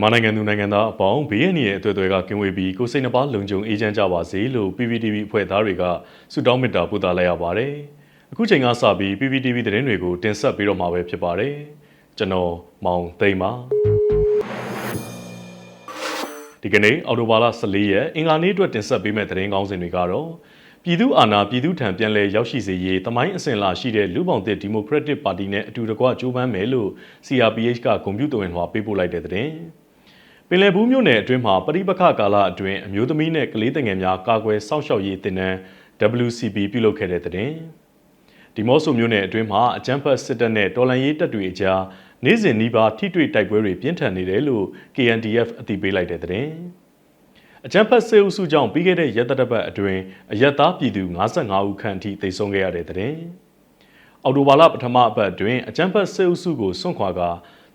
မြန်မာနိုင်ငံသူနိုင်ငံသားအပေါင်းဘေးရန်ရဲ့အသွေးအသွေးကကင်းဝေးပြီးကိုယ်စိတ်နှပါလုံခြုံအေးချမ်းကြပါစေလို့ PPTV အဖွဲ့သားတွေကဆုတောင်းမေတ္တာပို့သလိုက်ရပါတယ်။အခုချိန်ကစပြီး PPTV သတင်းတွေကိုတင်ဆက်ပေးတော့မှာပဲဖြစ်ပါတယ်။ကျွန်တော်မောင်သိမ့်ပါ။ဒီကနေ့အော်တိုဘာလ14ရက်အင်္ဂါနေ့အတွက်တင်ဆက်ပေးမယ့်သတင်းကောင်းစင်တွေကတော့ပြည်သူအာဏာပြည်သူထံပြန်လည်ရောက်ရှိစေရေးတမိုင်းအစဉ်လာရှိတဲ့လူပောင်သစ်ဒီမိုကရက်တစ်ပါတီနဲ့အတူတကွကြိုးပမ်းမယ်လို့ CRPH ကကွန်ပျူတာဝင်ဟွာပေးပို့လိုက်တဲ့သတင်း။ ပင်လယ်ဘူးမြို့နယ်အတွင်းမှာပရိပခကာလအတွင်းအမျိုးသမီးနဲ့ကလေးငယ်များကာကွယ်စောင့်ရှောက်ရေးတင်နန်း WCB ပြုလုပ်ခဲ့တဲ့သတင်း။ဒီမော့ဆိုမြို့နယ်အတွင်းမှာအကြမ်းဖက်စစ်တပ်နဲ့တော်လှန်ရေးတပ်တွေအကြားနေ့စဉ်နှီးပါထိတွေ့တိုက်ပွဲတွေပြင်းထန်နေတယ်လို့ KNDF အသိပေးလိုက်တဲ့သတင်း။အကြမ်းဖက်ဆေးဥစုကြောင့်ပြီးခဲ့တဲ့ရက်သက်ပတ်အတွင်းအရက်သားပြည်သူ55ဦးခန့်အထိသေဆုံးခဲ့ရတဲ့တဲ့။အော်တိုဘာလပထမအပတ်အတွင်းအကြမ်းဖက်ဆေးဥစုကိုစွန့်ခွာက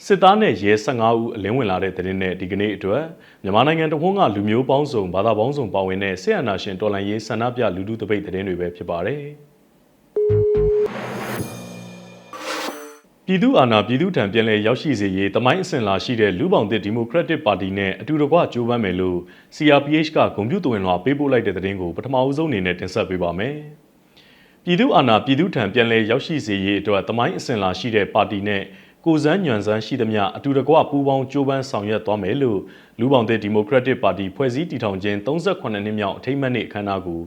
စစ်သားနဲ့ရဲ15ဦးအလင်းဝင်လာတဲ့တဲ့နဲ့ဒီကနေ့အတွက်မြန်မာနိုင်ငံတဝန်းကလူမျိုးပေါင်းစုံဘာသာပေါင်းစုံပါဝင်တဲ့ဆေးအာနာရှင်တော်လှန်ရေးဆန္ဒပြလူထုတပိတ်တဲ့တွေပဲဖြစ်ပါတယ်။ပြည်သူအာဏာပြည်သူထံပြန်လည်ရောက်ရှိစေရေးတမိုင်းအစဉ်လာရှိတဲ့လူပောင်သစ်ဒီမိုကရက်တစ်ပါတီနဲ့အတူတကွကြိုးပမ်းမယ်လို့ CRPH ကဂုဏ်ပြုသွင်းလွှာပေးပို့လိုက်တဲ့သတင်းကိုပထမအဦးဆုံးအနေနဲ့တင်ဆက်ပေးပါမယ်။ပြည်သူအာဏာပြည်သူထံပြန်လည်ရောက်ရှိစေရေးအတွက်တမိုင်းအစဉ်လာရှိတဲ့ပါတီနဲ့ ကိုစန်းညွန့်စန်းရှိသမျှအတူတကွပူးပေါင်းကြိုးပမ်းဆောင်ရွက်သွားမယ်လို့လူပောင်သစ်ဒီမိုကရက်တစ်ပါတီဖွဲ့စည်းတည်ထောင်ခြင်း38နှစ်မြောက်အထိမ်းအမှတ်နေ့အခမ်းအနားကို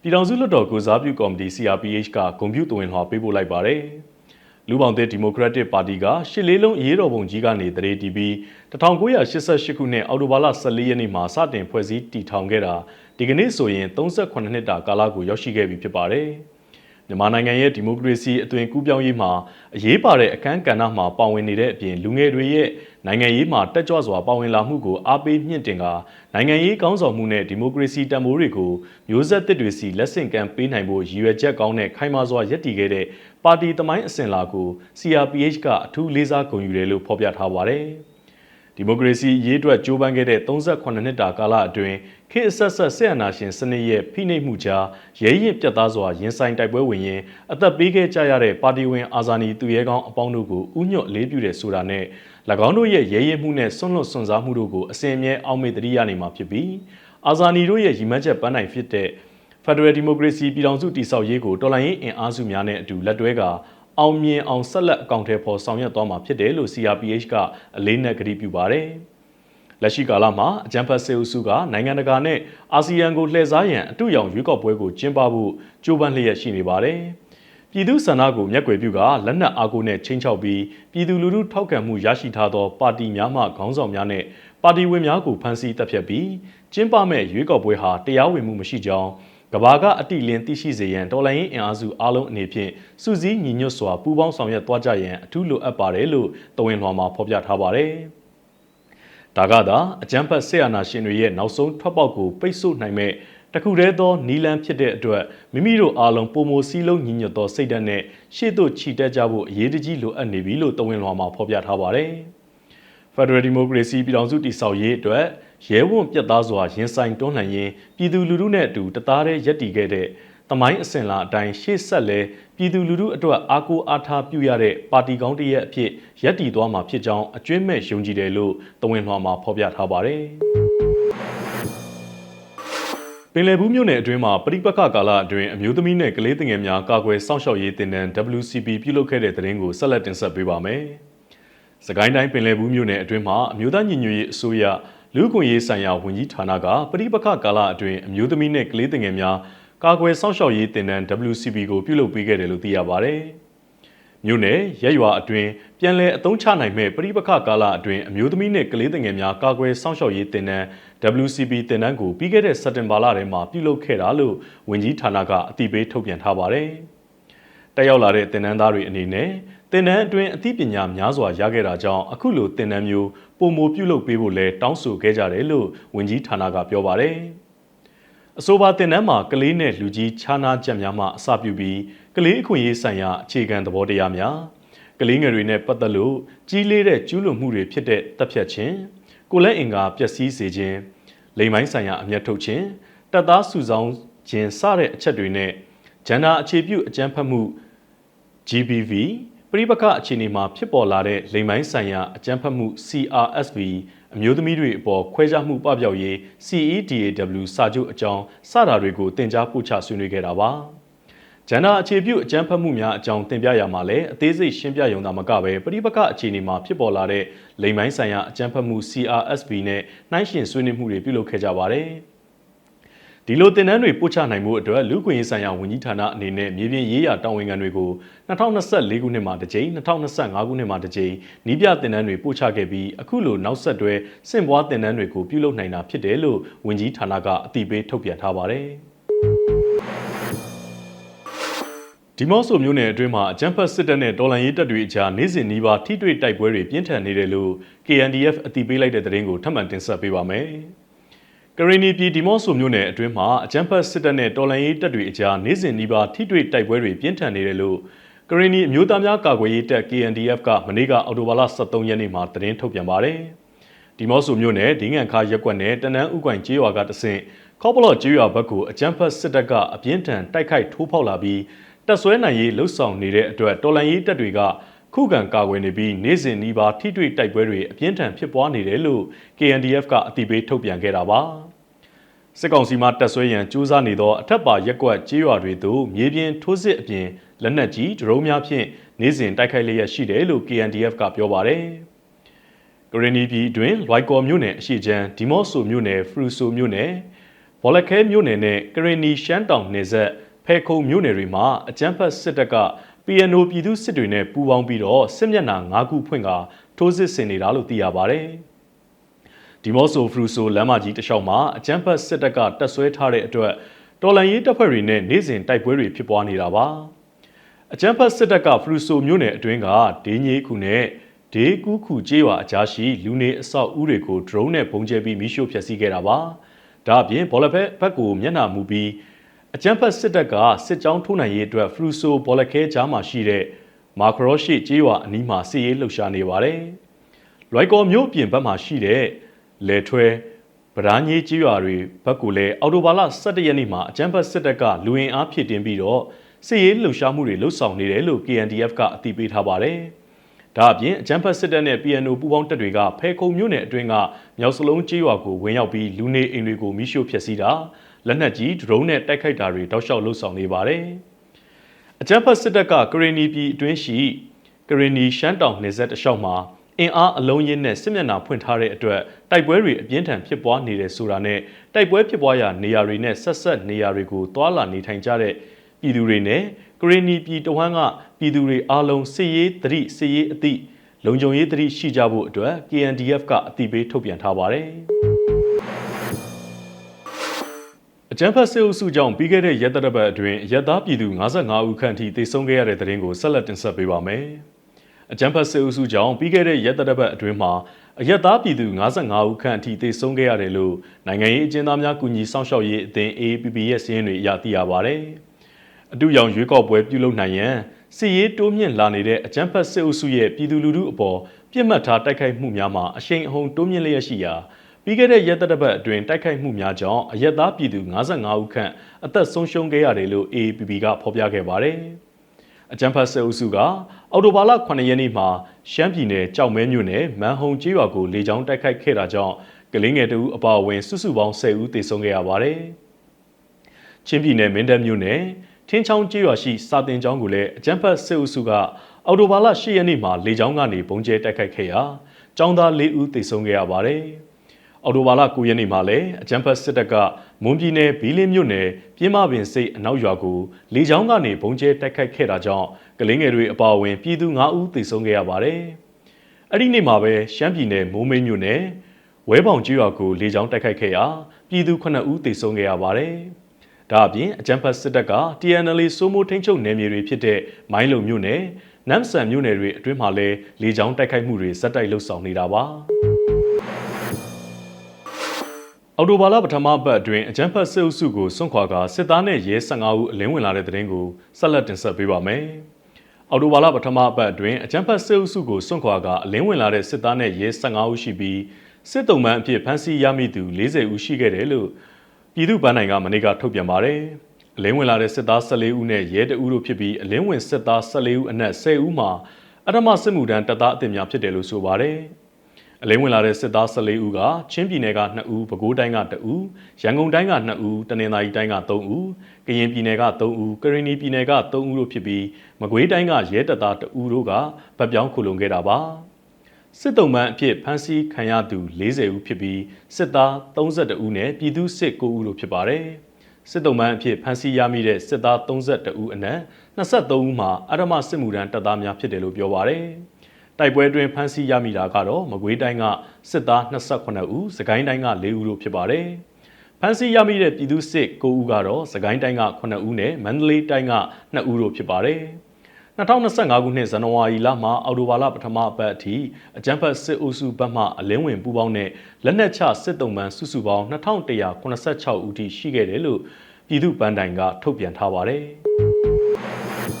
ပြည်ထောင်စုလွှတ်တော်ကိုစားပြုကော်မတီ CRPH ကဂုဏ်ပြုသွင်းလွှာပေးပို့လိုက်ပါတယ်။လူပောင်သစ်ဒီမိုကရက်တစ်ပါတီကရှစ်လေးလုံးအရေးတော်ပုံကြီးကနေတရေတီပြီး1988ခုနှစ်အောက်တိုဘာလ14ရက်နေ့မှာစတင်ဖွဲ့စည်းတည်ထောင်ခဲ့တာဒီကနေ့ဆိုရင်38နှစ်တာကာလကိုရောက်ရှိခဲ့ပြီဖြစ်ပါတယ်။ မြန်မာနိုင်ငံရဲ့ဒီမိုကရေစီအသွင်ကူးပြောင်းရေးမှာအရေးပါတဲ့အခန်းကဏ္ဍမှာပါဝင်နေတဲ့အပြင်လူငယ်တွေရဲ့နိုင်ငံရေးမှာတက်ကြွစွာပါဝင်လာမှုကိုအားပေးမြင့်တင်ကနိုင်ငံရေးကောင်းဆောင်မှုနဲ့ဒီမိုကရေစီတန်ဖိုးတွေကိုမျိုးဆက်သစ်တွေစီလက်ဆင့်ကမ်းပေးနိုင်ဖို့ရည်ရွယ်ချက်ကောင်းတဲ့ခိုင်မာစွာရည်တည်ခဲ့တဲ့ပါတီတမိုင်းအစဉ်လာကို CRPH ကအထူးလေးစားဂုဏ်ယူတယ်လို့ဖော်ပြထားပါတယ်။ ဒီမိုကရေစီရေးအတွက်ကြိုးပမ်းခဲ့တဲ့38နှစ်တာကာလအတွင်းခေတ်ဆက်ဆက်ဆက်အနာရှင်စနစ်ရဲ့ဖိနှိပ်မှုကြားရဲရင်ပြတ်သားစွာရင်ဆိုင်တိုက်ပွဲဝင်ရင်အသက်ပေးခဲ့ကြရတဲ့ပါတီဝင်အာဇာနည်သူရဲကောင်းအပေါင်းတို့ကိုဥညွတ်လေးပြတဲ့ဆိုတာနဲ့၎င်းတို့ရဲ့ရဲရင်မှုနဲ့ဆွန့်လွတ်ဆွန့်စားမှုတို့ကိုအစဉ်အမြဲအောက်မေ့တရိယာနေမှာဖြစ်ပြီးအာဇာနည်တို့ရဲ့ရည်မှန်းချက်ပန်းနိုင်ဖြစ်တဲ့ Federal Democracy ပြည်ထောင်စုတည်ဆောက်ရေးကိုတော်လှန်ရေးအင်အားစုများနဲ့အတူလက်တွဲက အောင်မြင်အောင်ဆက်လက်အကောင့်ထဲပေါ်ဆောင်ရွက်သွားမှာဖြစ်တယ်လို့ CRPH ကအလေးနက်ကတိပြုပါတယ်။လက်ရှိကာလမှာအကြံဖတ်စေအုပ်စုကနိုင်ငံတကာနဲ့အာဆီယံကိုလှည့်စားရန်အတူရောင်ရွေးကောက်ပွဲကိုကျင်းပဖို့ကြိုးပမ်းလျက်ရှိနေပါတယ်။ပြည်သူဆန္ဒကိုမျက်ကွယ်ပြုကလက်နက်အားကိုနဲ့ချင်းချောက်ပြီးပြည်သူလူထုထောက်ခံမှုရရှိထားသောပါတီများမှခေါင်းဆောင်များနဲ့ပါတီဝင်များကိုဖမ်းဆီးတပ်ဖြတ်ပြီးကျင်းပမဲ့ရွေးကောက်ပွဲဟာတရားဝင်မှုမရှိကြောင်း ကဘာကအတိလင်းသိရှိစေရန်တော်လိုင်းအင်အားစုအားလုံးအနေဖြင့်စုစည်းညီညွတ်စွာပူးပေါင်းဆောင်ရွက်သွားကြရန်အထူးလိုအပ်ပါတယ်လို့တဝင်းလွှာမှာဖော်ပြထားပါတယ်။ဒါကသာအကြမ်းဖက်ဆေးအာဏာရှင်တွေရဲ့နောက်ဆုံးထွက်ပေါက်ကိုပိတ်ဆို့နိုင်မဲ့တခုတည်းသောနီလန်ဖြစ်တဲ့အတွက်မိမိတို့အားလုံးပုံမစည်းလုံးညီညွတ်သောစိတ်ဓာတ်နဲ့ရှေ့သို့ခြိတက်ကြဖို့အရေးတကြီးလိုအပ်နေပြီလို့တဝင်းလွှာမှာဖော်ပြထားပါတယ်။ Federal Democracy ပြည်ထောင်စုတည်ဆောက်ရေးအတွက် ရဲဝံ့ပြတ်သားစွာရင်ဆိုင်တွန်းလှန်ရင်းပြည်သူလူထုနဲ့အတူတသားတည်းရပ်တည်ခဲ့တဲ့တမိုင်းအစဉ်လာအတိုင်းရှေ့ဆက်လဲပြည်သူလူထုအတွက်အားကိုးအားထားပြုရတဲ့ပါတီကောင်းတရက်အဖြစ်ရပ်တည်သွားမှာဖြစ်ကြောင်းအကျွင့်မဲ့ယုံကြည်တယ်လို့တဝင်းလွှာမှာဖော်ပြထားပါတယ်။ပင်လယ်ဘူးမြို့နယ်အတွင်းမှာပရိပခကာလအတွင်းအမျိုးသမီးနဲ့ကလေးငယ်များကာကွယ်စောင့်ရှောက်ရေးတင်နန်း WCP ပြုလုပ်ခဲ့တဲ့တဲ့ရင်ကိုဆက်လက်တင်ဆက်ပေးပါမယ်။စကိုင်းတိုင်းပင်လယ်ဘူးမြို့နယ်အတွင်းမှာအမျိုးသားညီညွတ်ရေးအစိုးရ လူ့ခွင့်ရေးဆိုင်ရာဝန်ကြီးဌာနကပရိပခကာလအတွင်းအမျိုးသမီးနဲ့ကလေးငယ်များကာကွယ်စောင့်ရှောက်ရေးတင်နန်း WCP ကိုပြုလုပ်ပေးခဲ့တယ်လို့သိရပါဗျ။မြို့နယ်ရက်ရွာအတွင်းပြန်လည်အသုံးချနိုင်မဲ့ပရိပခကာလအတွင်းအမျိုးသမီးနဲ့ကလေးငယ်များကာကွယ်စောင့်ရှောက်ရေးတင်နန်း WCP တင်နန်းကိုပြီးခဲ့တဲ့စက်တင်ဘာလထဲမှာပြုလုပ်ခဲ့တာလို့ဝန်ကြီးဌာနကအတည်ပြုထုတ်ပြန်ထားပါတယ်။တက်ရောက်လာတဲ့တင်နန်းသားတွေအနေနဲ့ တင်နန်းအတွင်းအသိပညာများစွာရခဲ့တာကြောင့်အခုလိုတင်နန်းမျိုးပုံမပြုလုပ်ပေးဖို့လဲတောင်းဆိုခဲ့ကြတယ်လို့ဝန်ကြီးဌာနကပြောပါတယ်။အဆိုပါတင်နန်းမှာကလေးနဲ့လူကြီးခြားနာချက်များမှအစပြုပြီးကလေးအခွင့်အရေးဆိုင်ရာအခြေခံသဘောတရားများကလေးငယ်တွေနဲ့ပတ်သက်လို့ကြီးလေးတဲ့ကျူးလွန်မှုတွေဖြစ်တဲ့တပ်ဖြတ်ခြင်းကိုလက်အင်္ကာပျက်စီးစေခြင်းလိမ်မိုင်းဆိုင်ရာအမျက်ထုတ်ခြင်းတပ်သားစုဆောင်းခြင်းစတဲ့အချက်တွေနဲ့ဂျန်နာအခြေပြုအကြမ်းဖက်မှု GBV ပရိပခအခြေအနေမှာဖြစ်ပေါ်လာတဲ့လိမ်မိုင်းဆိုင်ရာအကြမ်းဖက်မှု CRSV အမျိုးသမီးတွေအပေါ်ခွဲခြားမှုပပျောက်ရေး CEDAW စာချုပ်အကြောင်းစတာတွေကိုတင် जा ပို့ချဆွေးနွေးခဲ့တာပါ။ဂျန်နာအခြေပြုအကြမ်းဖက်မှုများအကြောင်းတင်ပြရမှာလဲအသေးစိတ်ရှင်းပြရုံသာမကပဲပြိပကအခြေအနေမှာဖြစ်ပေါ်လာတဲ့လိမ်မိုင်းဆိုင်ရာအကြမ်းဖက်မှု CRSB နဲ့နှိုင်းယှဉ်ဆွေးနွေးမှုတွေပြုလုပ်ခဲ့ကြပါတယ်။ ဒီလိုတင်နန်းတွေပို့ချနိုင်မှုအတွက်လူ့ခွင့်ရေးဆိုင်ရာဝန်ကြီးဌာနအနေနဲ့မြေပြင်ရေးရာတာဝန်ခံတွေကို2024ခုနှစ်မှာတစ်ကြိမ်2025ခုနှစ်မှာတစ်ကြိမ်နီးပြတင်နန်းတွေပို့ချခဲ့ပြီးအခုလိုနောက်ဆက်တွဲစင့်ပွားတင်နန်းတွေကိုပြုလုပ်နိုင်တာဖြစ်တယ်လို့ဝန်ကြီးဌာနကအသိပေးထုတ်ပြန်ထားပါတယ်ဒီမော့ဆိုမျိုးနယ်အတွင်းမှာအကြမ်းဖက်စစ်တပ်နဲ့တော်လှန်ရေးတပ်တွေအကြားနေ့စဉ်နှီးပါထိတွေ့တိုက်ပွဲတွေပြင်းထန်နေတယ်လို့ KNDF အသိပေးလိုက်တဲ့သတင်းကိုထပ်မံတင်ဆက်ပေးပါမယ်။ ကရီနီပြည်ဒီမော့ဆိုမြို့နယ်အတွင်းမှာအကြမ်းဖက်စစ်တပ်နဲ့တော်လှန်ရေးတပ်တွေအကြားနေ့စဉ်နှီးပါထိတွေ့တိုက်ပွဲတွေပြင်းထန်နေတယ်လို့ကရီနီအမျိုးသားများကာကွယ်ရေးတပ် KNDF ကမနေ့ကအော်တိုဘာလ23ရက်နေ့မှာသတင်းထုတ်ပြန်ပါတယ်။ဒီမော့ဆိုမြို့နယ်ဒင်းငံခါရက်ကွက်နဲ့တနန်းဥကွိုင်ကျေးရွာကတဆင့်ခေါပလော့ကျေးရွာဘက်ကိုအကြမ်းဖက်စစ်တပ်ကအပြင်းထန်တိုက်ခိုက်ထိုးဖောက်လာပြီးတပ်ဆွဲနိုင်ရေးလှုပ်ဆောင်နေတဲ့အတွက်တော်လှန်ရေးတပ်တွေကခုခံကာကွယ်နေပြီးနေ့စဉ်နီးပါးထိတွေ့တိုက်ပွဲတွေအပြင်းထန်ဖြစ်ပွားနေတယ်လို့ KNDF ကအသိပေးထုတ်ပြန်ခဲ့တာပါ စစ်ကောင်စီမှတက်ဆွဲရန်ကြိုးစားနေသောအထက်ပါရက်ကွက်ကြေးရွာတွေသို့မြေပြင်ထိုးစစ်အပြင်လက်နက်ကြီးဒရုန်းများဖြင့်နေ့စဉ်တိုက်ခိုက်လျက်ရှိတယ်လို့ KNDF ကပြောပါတယ်။ကရနီပြည်တွင်လွိုက်ကော်မြို့နယ်အရှိချမ်းဒီမော့ဆိုမြို့နယ်ဖရူဆိုမြို့နယ်ဘော်လက်ခဲမြို့နယ်နဲ့ကရနီရှမ်းတောင်နယ်ဆက်ဖဲခုံမြို့နယ်တွေမှာအကြမ်းဖက်စစ်တပ်က PNO ပြည်သူစစ်တွေနဲ့ပူးပေါင်းပြီးတော့စစ်မျက်နှာ၅ခုဖွင့်ကထိုးစစ်ဆင်နေတာလို့သိရပါဗျ။ ဒီမော့ဆိုဖရူဆိုလမ်းမကြီးတစ်လျှောက်မှာအကြမ်းဖက်စစ်တပ်ကတပ်ဆွဲထားတဲ့အတွက်တော်လန်ရေးတပ်ဖွဲ့တွေနဲ့နေ့စဉ်တိုက်ပွဲတွေဖြစ်ပွားနေတာပါ။အကြမ်းဖက်စစ်တပ်ကဖရူဆိုမြို့နယ်အတွင်းကဒေးငေးခုနဲ့ဒေးကူးခုကျေးရွာအကြားရှိလူနေအဆောက်အဦတွေကိုဒရုန်းနဲ့ပုံကျဲပြီးမိရှို့ဖျက်ဆီးခဲ့တာပါ။ဒါအပြင်ဘောလဖက်ဘက်ကိုမျက်နှာမူပြီးအကြမ်းဖက်စစ်တပ်ကစစ်ကြောင်းထိုးနိုင်ရေးအတွက်ဖရူဆိုဘောလခဲကြားမှာရှိတဲ့မာခရောရှိကျေးရွာအနီးမှာစစ်ရေးလှုပ်ရှားနေပါတယ်။လွိုက်ကော်မြို့ပြင်ဘက်မှာရှိတဲ့ လေထွဲဗဒားကြီးကျေးရွာတွေဘက်ကလည်းအော်တိုဘာလ17ရက်နေ့မှာအကြမ်းဖက်စစ်တပ်ကလူဝင်အားဖြစ်တင်ပြီးတော့စစ်ရေးလှုပ်ရှားမှုတွေလှုပ်ဆောင်နေတယ်လို့ KNDF ကအသိပေးထားပါတယ်။ဒါအပြင်အကြမ်းဖက်စစ်တပ်နဲ့ PNO ပူးပေါင်းတပ်တွေကဖဲခုံမြို့နယ်အတွင်းကမြောက်စလုံးကျေးရွာကိုဝင်ရောက်ပြီးလူနေအိမ်တွေကိုမိရှို့ဖျက်ဆီးတာလက်နက်ကြီးဒရုန်းနဲ့တိုက်ခိုက်တာတွေတောက်လျှောက်လှုပ်ဆောင်နေပါတယ်။အကြမ်းဖက်စစ်တပ်ကကရင်နီပြည်အတွင်းရှိကရင်နီရှမ်းတောင်နယ်စပ်တလျှောက်မှာ အင်အားအလုံးရင်းနဲ့စစ်မျက်နှာဖွင့်ထားတဲ့အတွက်တိုက်ပွဲတွေအပြင်းထန်ဖြစ်ပွားနေတယ်ဆိုတာနဲ့တိုက်ပွဲဖြစ်ပွားရာနေရာတွေနဲ့ဆက်ဆက်နေရာတွေကိုတွာလာနေထိုင်ကြတဲ့ပြည်သူတွေနဲ့ကရင်နီပြည်တဝမ်းကပြည်သူတွေအားလုံးစစ်ရေးသတိစစ်ရေးအသည့်လုံခြုံရေးသတိရှိကြဖို့အတွက် KNDF ကအသိပေးထုတ်ပြန်ထားပါတယ်အကြံဖတ်စစ်အုပ်စုကြောင့်ပြီးခဲ့တဲ့ရက်သတ္တပတ်အတွင်းရက်သားပြည်သူ55ဦးခန့်ထိသေဆုံးခဲ့ရတဲ့တဲ့ရင်ကိုဆက်လက်တင်ဆက်ပေးပါမယ်။ အကြမ်းဖက်စစ်အုပ်စုကြောင့်ပြီးခဲ့တဲ့ရက်သတ္တပတ်အတွင်းမှာအရက်သားပြည်သူ55ဦးခန့်အထိသေဆုံးခဲ့ရတယ်လို့နိုင်ငံရေးအကျဉ်းသားများကူညီစောင့်ရှောက်ရေးအသင်း AAPP ရဲ့စီးရင်တွေအရသိရပါဗျ။အတူရောင်ရွေးကောက်ပွဲပြုလုပ်နိုင်ရန်စစ်ရေးတိုးမြင့်လာနေတဲ့အကြမ်းဖက်စစ်အုပ်စုရဲ့ပြည်သူလူထုအပေါ်ပြစ်မှတ်ထားတိုက်ခိုက်မှုများမှာအရှိန်အဟုန်တိုးမြင့်လျက်ရှိရာပြီးခဲ့တဲ့ရက်သတ္တပတ်အတွင်းတိုက်ခိုက်မှုများကြောင့်အရက်သားပြည်သူ55ဦးခန့်အသက်ဆုံးရှုံးခဲ့ရတယ်လို့ AAPP ကဖော်ပြခဲ့ပါတယ်။ အကြံဖတ်စစ်အုပ်စုကအော်တိုဘာလ9ရက်နေ့မှာရှမ်းပြည်နယ်ကြောက်မဲမြို့နယ်မန်ဟုံကျေးရွာကိုလေကြောင်းတိုက်ခိုက်ခဲ့တာကြောင့်ကလင်းငယ်တဦးအပါအဝင်စုစုပေါင်း10ဦးသေဆုံးခဲ့ရပါတယ်။ချင်းပြည်နယ်မင်းတပ်မြို့နယ်ထင်းချောင်းကျေးရွာရှိစာတင်ကျောင်းကိုလည်းအကြံဖတ်စစ်အုပ်စုကအော်တိုဘာလ10ရက်နေ့မှာလေကြောင်းကနေပုံကျဲတိုက်ခိုက်ခဲ့ရာကျောင်းသား၄ဦးသေဆုံးခဲ့ရပါတယ်။ အော်တိုဘာလ9ရက်နေ့မှာလည်းအကြံဖတ်စစ်တပ်ကမွန်ပြည်နယ်ဘီလင်းမြို့နယ်ပြင်းမပင်စိတ်အနောက်ရွာကိုလေကြောင်းကနေဘုံကျဲတိုက်ခိုက်ခဲ့တာကြောင့်ကလင်းငယ်တွေအပါအဝင်ပြည်သူ9ဦးသေဆုံးခဲ့ရပါတယ်။အဲ့ဒီနေ့မှာပဲရှမ်းပြည်နယ်မိုးမိတ်မြို့နယ်ဝဲပေါင်ကျွရွာကိုလေကြောင်းတိုက်ခိုက်ခဲ့ရာပြည်သူ9ဦးသေဆုံးခဲ့ရပါတယ်။ဒါအပြင်အကြံဖတ်စစ်တပ်က TNL စိုးမိုးထိန်ချုပ်နယ်မြေတွေဖြစ်တဲ့မိုင်းလုံမြို့နယ်နမ်ဆန်မြို့နယ်တွေအတွင်းမှာလည်းလေကြောင်းတိုက်ခိုက်မှုတွေဇက်တိုက်လှုပ်ဆောင်နေတာပါ။ အော်တိုဘာလပထမပတ်အတွင်းအကြမ်းဖက်စစ်အုပ်စုကိုစွန့်ခွာကစစ်သားနဲ့ရဲ15ဦးအလင်းဝင်လာတဲ့တဲ့ရင်ကိုဆက်လက်တင်ဆက်ပေးပါမယ်။အော်တိုဘာလပထမပတ်အတွင်းအကြမ်းဖက်စစ်အုပ်စုကိုစွန့်ခွာကအလင်းဝင်လာတဲ့စစ်သားနဲ့ရဲ15ဦးရှိပြီးစစ်တုံးမှန်အဖြစ်ဖမ်းဆီးရမိသူ40ဦးရှိခဲ့တယ်လို့ပြည်သူ့ဗန်းနိုင်ကမနေ့ကထုတ်ပြန်ပါတယ်။အလင်းဝင်လာတဲ့စစ်သား14ဦးနဲ့ရဲတအူးတို့ဖြစ်ပြီးအလင်းဝင်စစ်သား14ဦးအနက်10ဦးမှာအထမစစ်မှုထမ်းတပ်သားအသစ်များဖြစ်တယ်လို့ဆိုပါတယ်။ အလင်းဝင်လာတဲ့စစ်သား14ဦးကချင်းပြည်နယ်က2ဦးပဲခူးတိုင်းက2ဦးရန်ကုန်တိုင်းက2ဦးတနင်္သာရီတိုင်းက3ဦးကရင်ပြည်နယ်က3ဦးကရင်နီပြည်နယ်က3ဦးတို့ဖြစ်ပြီးမကွေးတိုင်းကရဲတပ်သား2ဦးတို့ကဗတ်ပြောင်းခုလုံခဲ့တာပါစစ်တုံးမှန်အဖြစ်ဖမ်းဆီးခံရသူ40ဦးဖြစ်ပြီးစစ်သား32ဦးနဲ့ပြည်သူစစ်9ဦးတို့ဖြစ်ပါတယ်စစ်တုံးမှန်အဖြစ်ဖမ်းဆီးရမိတဲ့စစ်သား32ဦးအနက်23ဦးမှာအရမစစ်မှုထမ်းတပ်သားများဖြစ်တယ်လို့ပြောပါတယ် တိုက်ပွဲတွင်ဖမ်းဆီးရမိတာကတော့မကွေးတိုင်းကစစ်သား28ဦး၊စကိုင်းတိုင်းက4ဦးတို့ဖြစ်ပါတယ်။ဖမ်းဆီးရမိတဲ့ပြည်သူစစ်9ဦးကတော့စကိုင်းတိုင်းက9ဦးနဲ့မန္တလေးတိုင်းက2ဦးတို့ဖြစ်ပါတယ်။2025ခုနှစ်ဇန်နဝါရီလမှအောက်တိုဘာလပထမအပတ်အထိအကြမ်းဖက်စစ်အုပ်စုဘက်မှအလင်းဝင်ပူးပေါင်းတဲ့လက်နက်ချစစ်တုံးပန်းစုစုပေါင်း2186ဦးထိရှိခဲ့တယ်လို့ပြည်သူ့ပန်းတိုင်ကထုတ်ပြန်ထားပါတယ်။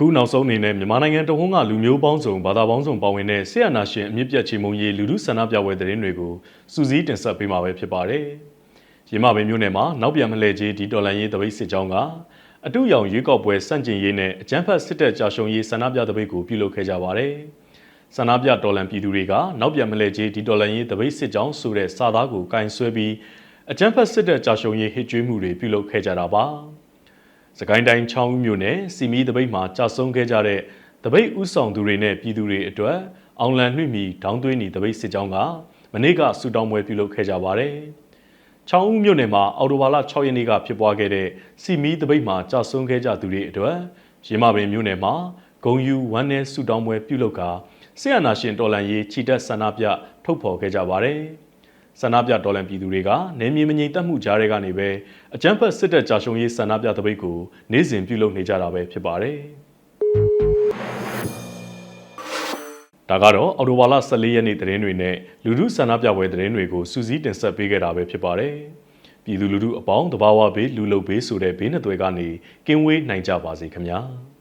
အခုနောက်ဆုံးအနေနဲ့မြန်မာနိုင်ငံတဝန်းကလူမျိုးပေါင်းစုံဘာသာပေါင်းစုံပါဝင်တဲ့ဆီယနာရှင်အမြင့်ပြတ်ချေမုံရေးလူလူဆန္ဒပြပွဲသတင်းတွေကိုစူးစီးတင်ဆက်ပေးမှာပဲဖြစ်ပါတယ်။ရင်းမပင်မျိုးနယ်မှာနောက်ပြန်မလဲကြီးဒီတော်လန်ရေးတပိတ်စစ်ကြောင်းကအတူရောင်ရွေးကောက်ပွဲစန့်ကျင်ရေးနဲ့အကြမ်းဖက်စစ်တပ်ကြာရှုံးရေးဆန္ဒပြတပိတ်ကိုပြုလုပ်ခဲ့ကြပါတယ်။ဆန္ဒပြတော်လန်ပြည်သူတွေကနောက်ပြန်မလဲကြီးဒီတော်လန်ရေးတပိတ်စစ်ကြောင်းဆိုတဲ့စာသားကိုကင်ဆွဲပြီးအကြမ်းဖက်စစ်တပ်ကြာရှုံးရေးဟစ်ကြွေးမှုတွေပြုလုပ်ခဲ့ကြတာပါ။ စကိုင်းတိုင်းချောင်းဦးမြို့နယ်စီမီတပိတ်မှာကြာဆုံးခဲ့ကြတဲ့တပိတ်ဥဆောင်သူတွေနဲ့ပြည်သူတွေအတွက်အောင်လန်နှွိမီဒေါင်းသွင်းနီတပိတ်စစ်ကြောင်းကမနေ့ကဆူတောင်းပွဲပြုလုပ်ခဲ့ကြပါတယ်။ချောင်းဦးမြို့နယ်မှာအော်တိုဘာလ6ရက်နေ့ကဖြစ်ပွားခဲ့တဲ့စီမီတပိတ်မှာကြာဆုံးခဲ့ကြသူတွေအတွက်ရင်းမပင်မြို့နယ်မှာဂုံယူဝမ်းနဲ့ဆူတောင်းပွဲပြုလုပ်ကာဆီယနာရှင်တော်လန်ရေးချီတက်ဆန္ဒပြထုတ်ဖော်ခဲ့ကြပါတယ်။ ဆန္ဒပြတော်လန်ပြည်သူတွေကနေမြေမငြိမ်သက်မှုကြားတွေကနေပဲအကြမ်းဖက်စစ်တပ်ကြာရှုံးရေးဆန္ဒပြတပိတ်ကိုနေ့စဉ်ပြုလုပ်နေကြတာပဲဖြစ်ပါတယ်။ဒါကတော့အော်တိုဘာလ14ရက်နေ့သတင်းတွေနဲ့လူထုဆန္ဒပြပွဲသတင်းတွေကိုစူးစီးတင်ဆက်ပေးခဲ့တာပဲဖြစ်ပါတယ်။ပြည်သူလူထုအပေါင်းတဘာဝဘေးလူလုဘေးဆိုတဲ့ဘေးနှစ်သွဲကနေကင်းဝေးနိုင်ကြပါစေခင်ဗျာ။